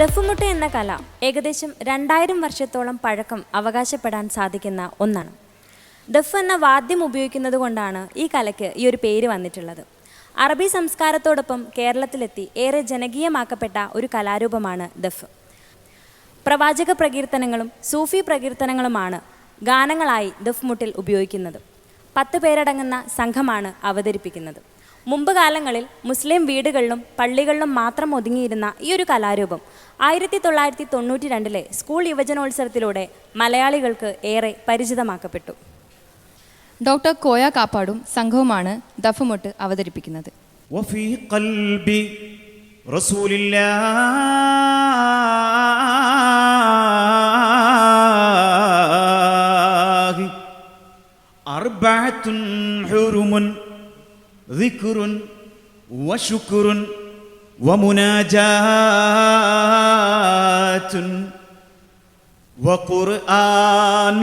ദഫുമുട്ട് എന്ന കല ഏകദേശം രണ്ടായിരം വർഷത്തോളം പഴക്കം അവകാശപ്പെടാൻ സാധിക്കുന്ന ഒന്നാണ്. ദഫ് എന്ന വാദ്യം ഉപയോഗിക്കുന്നത് കൊണ്ടാണ് ഈ കലയ്ക്ക് ഈ ഒരു പേര് വന്നിട്ടുള്ളത്. അറബി സംസ്കാരത്തോടൊപ്പം കേരളത്തിലെത്തി ഏറെ ജനകീയമാക്കപ്പെട്ട ഒരു കലാരൂപമാണ് ദഫ്. പ്രവാചക പ്രകീർത്തനങ്ങളും സൂഫി പ്രകീർത്തനങ്ങളുമാണ് ഗാനങ്ങളായി ദഫ് മുട്ടിൽ ഉപയോഗിക്കുന്നത്. പത്ത് പേരടങ്ങുന്ന സംഘമാണ് അവതരിപ്പിക്കുന്നത്. മുമ്പ് കാലങ്ങളിൽ മുസ്ലിം വീടുകളിലും പള്ളികളിലും മാത്രം ഒതുങ്ങിയിരുന്ന ഈ ഒരു കലാരൂപം ആയിരത്തി തൊള്ളായിരത്തി തൊണ്ണൂറ്റി രണ്ടിലെ സ്കൂൾ യുവജനോത്സവത്തിലൂടെ മലയാളികൾക്ക് ഏറെ പരിചിതമാക്കപ്പെട്ടു. ഡോക്ടർ കോയ കാപ്പാടും സംഘവുമാണ് ദഫമൊട്ട് അവതരിപ്പിക്കുന്നത്. അർബഅത്തുൻ ഹുറുമുൻ ذكر وشكر ومناجات وقرآن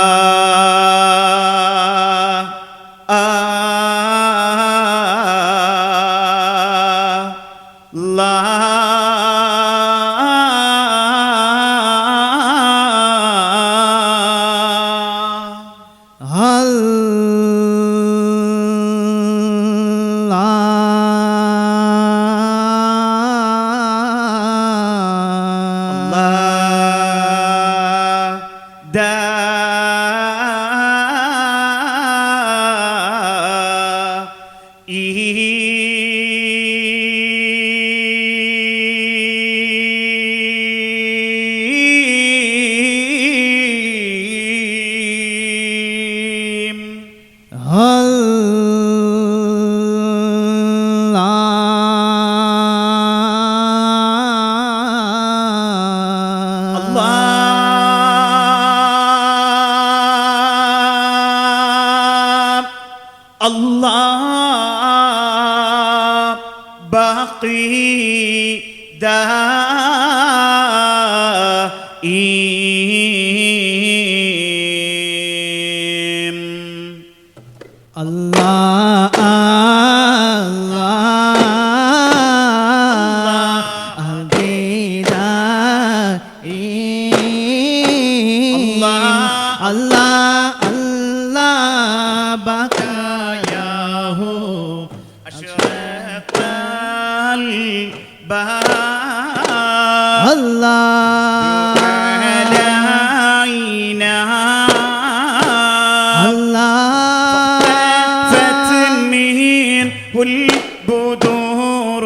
والبدور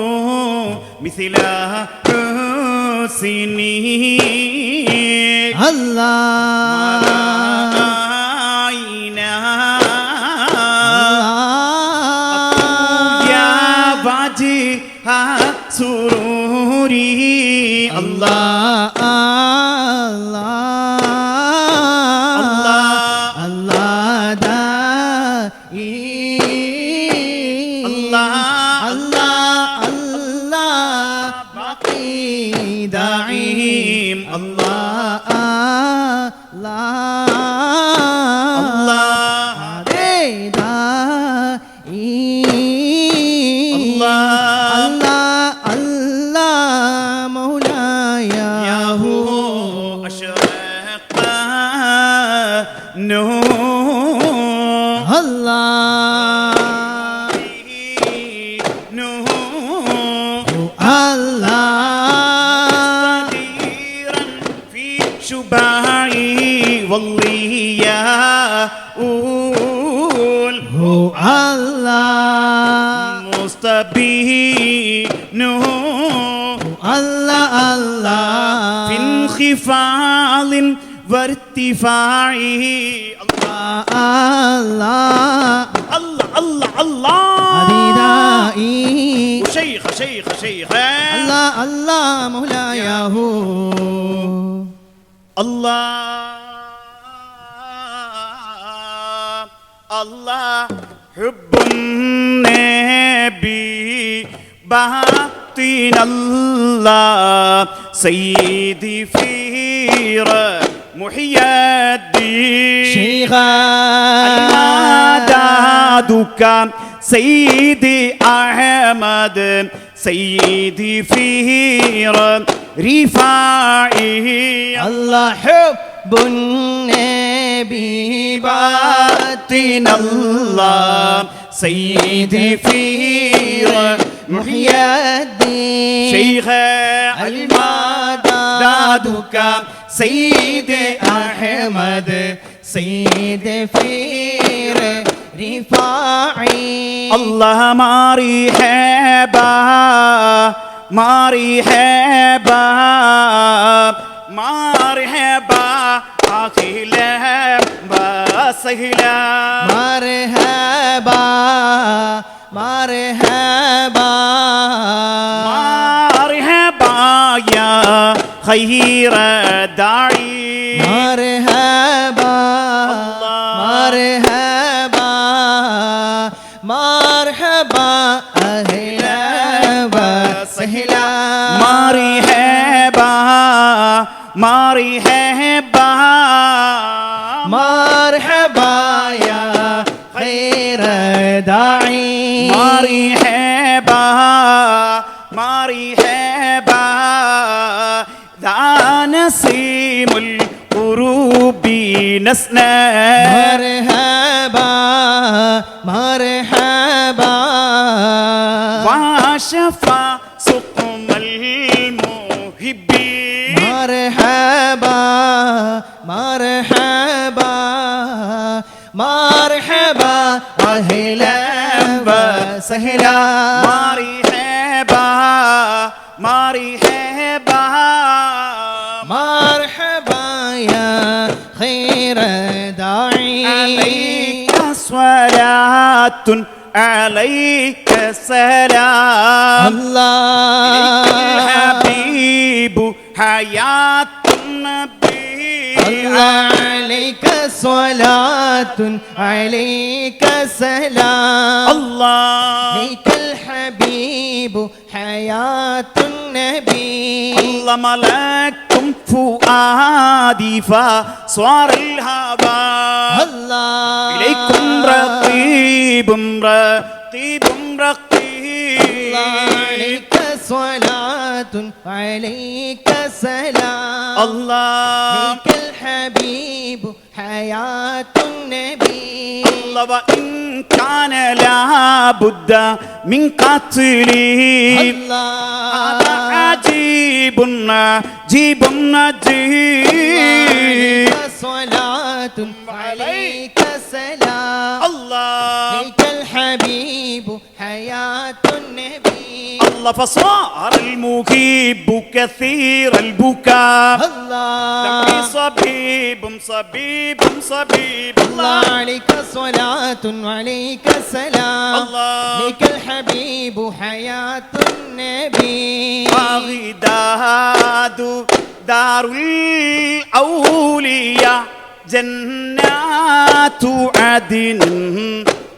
مثل حسنين الله وارتفاع الله الله الله الله. أديدائي. شيخ شيخ شيخ الله الله مولاي هو الله الله. حب النبي باطن الله. سيدي فير محي الدين. شيخا. المدادك سيدي أحمد سيدي فير رفاعي الله حب النبي باطن الله. سيدي فير محيي الدين. شيخ المدادك سيدي أحمد سيد فير رفاعي. الله ماري حبا ماري حبا ماري حبا أخيلا بسهلا مرحبا مرحبا ماري حبا يا خير داعي مرحبا مرحبا مرحبا أهلا وسهلا ماري حبا ماري حبا مرحبا يا خير داعي ماري حبا ماري حبا ذا نسيم القروب نسنا مرحبا مرحبا وشفى سقم المحبين مرحبا مرحبا مرحبا أهلا وسهلا ماري حبا عليك صلاة عليك سلام الله الحبيب حياة النبي الله عليك صلاة عليك سلام الله عليك الحبيب حياة النبي الله ملكتم فؤادي فصار الهوى الله إليكم رقيب رقيب رقيب الله عليك صلاة عليك سلام الله عليك الحبيب حياة النبي الله وإن كان لابد من قتله هذا الله عجيب عجيب عجيب عليك صلاة عليك سلام الله عليك الحبيب حياة النبي الله فصار المكيب كثير البكاء. الله. صبيب صبيب صبيب. الله الله عليك صلاة وعليك سلام. الله. عليك الحبيب حياة النبي. وغداد دار الأولياء. جنات عدن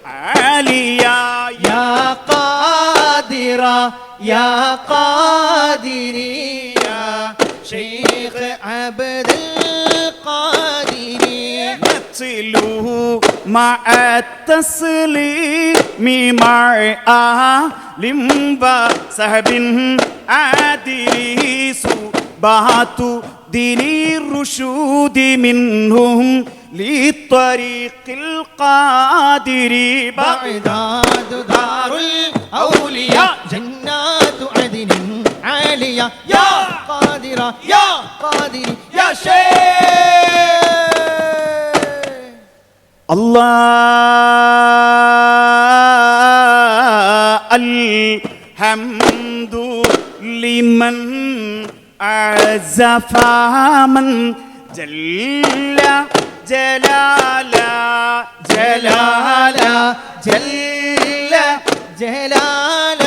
عالية. يا قادرة يا قادري يا شيخ عبد القادري. مثله مع التسليم مع آل وسهب عادل سبات دين الرشود منهم للطريق القادر. بعد بعداد دار الأولياء جنات عدن عالية. يا. قادرة يا. قادر يا شيخ. الله الحمد لمن عزف من جل جلالا جلالا جل ജലാല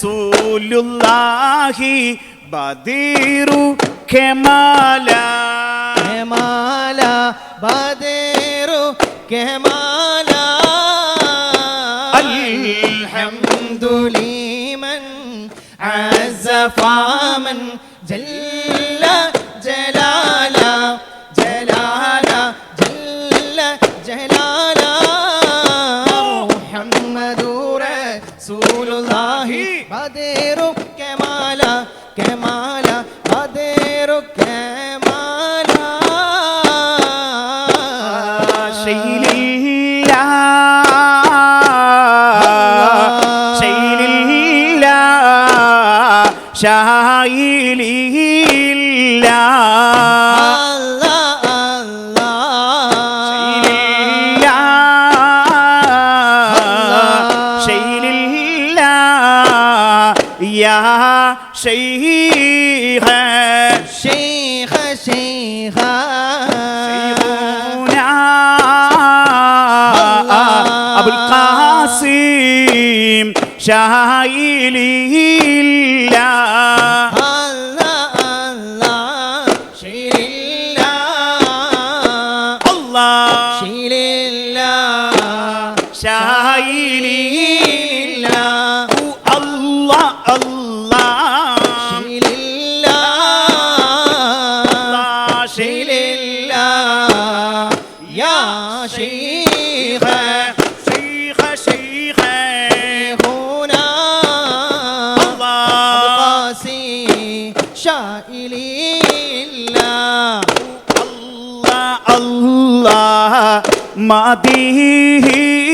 സൂലുല്ലാഹി ബദീറു കെമാല. കെമാല ബദീറു കെമാല. അൽഹംദുലിമൻ അസഫാമൻ ജല്ല ജലാല. ജലാല മുഹമ്മദൂറ സൂലുല്ലാഹി ബദേറു കമാല കമാല ബദേറു കമാല ശൈലില്ല ശൈലില്ല ശൈലില്ല ചായലില്ലാ ইল্লাহ আল্লাহ আল্লাহ মাদিহী।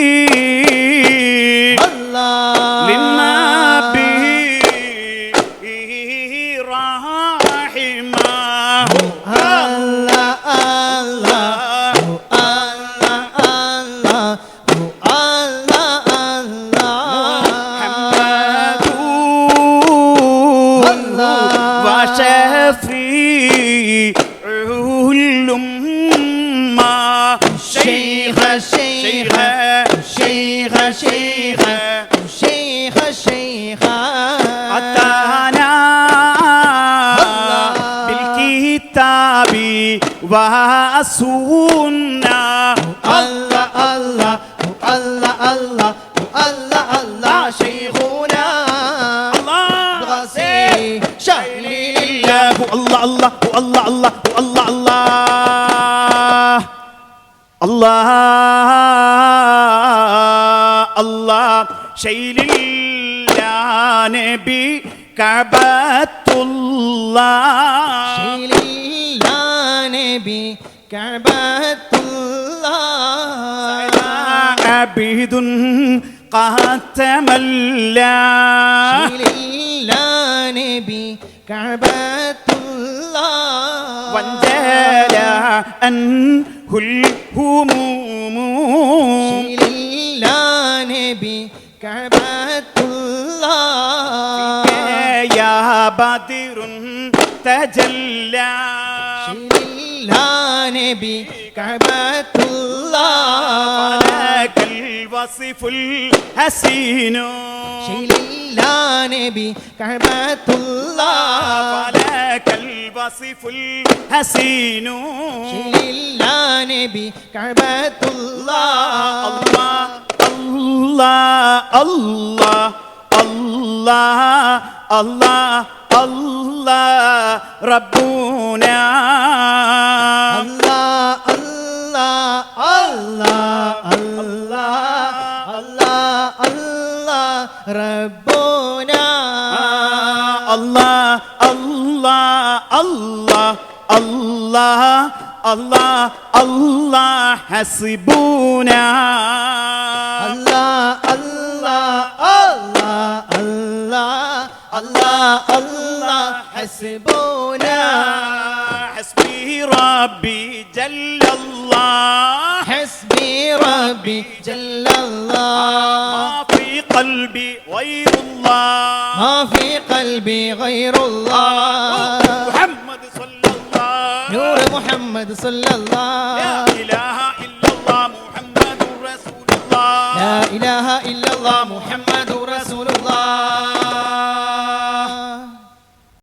والسنة الله الله الله الله الله الله. شيخنا. الله. غسي الله الله الله الله الله الله الله. الله الله. شيل يا نبي كعبة الله. شيل നബി عبيد قاتم الله نبي كعبة الله وانجلى أنه الهموم نبي كعبة الله يا بدر تجلى شيل يا نبي كعبة الله لك الوصف الحسين. شيل يا نبي كعبة الله لك الوصف الحسين. شيل يا نبي كعبة الله الله الله الله الله الله. الله ربنا الله الله الله الله الله الله ربنا الله الله الله الله الله الله حسبنا الله الله الله الله الله الله حسبنا حسبي ربي جل الله. حسبي ربي جل الله. ما في قلبي غير الله. ما في قلبي غير الله. محمد صلى الله. نور محمد صلى لا الله إله إلا الله محمد رسول الله. لا إله إلا الله محمد رسول الله.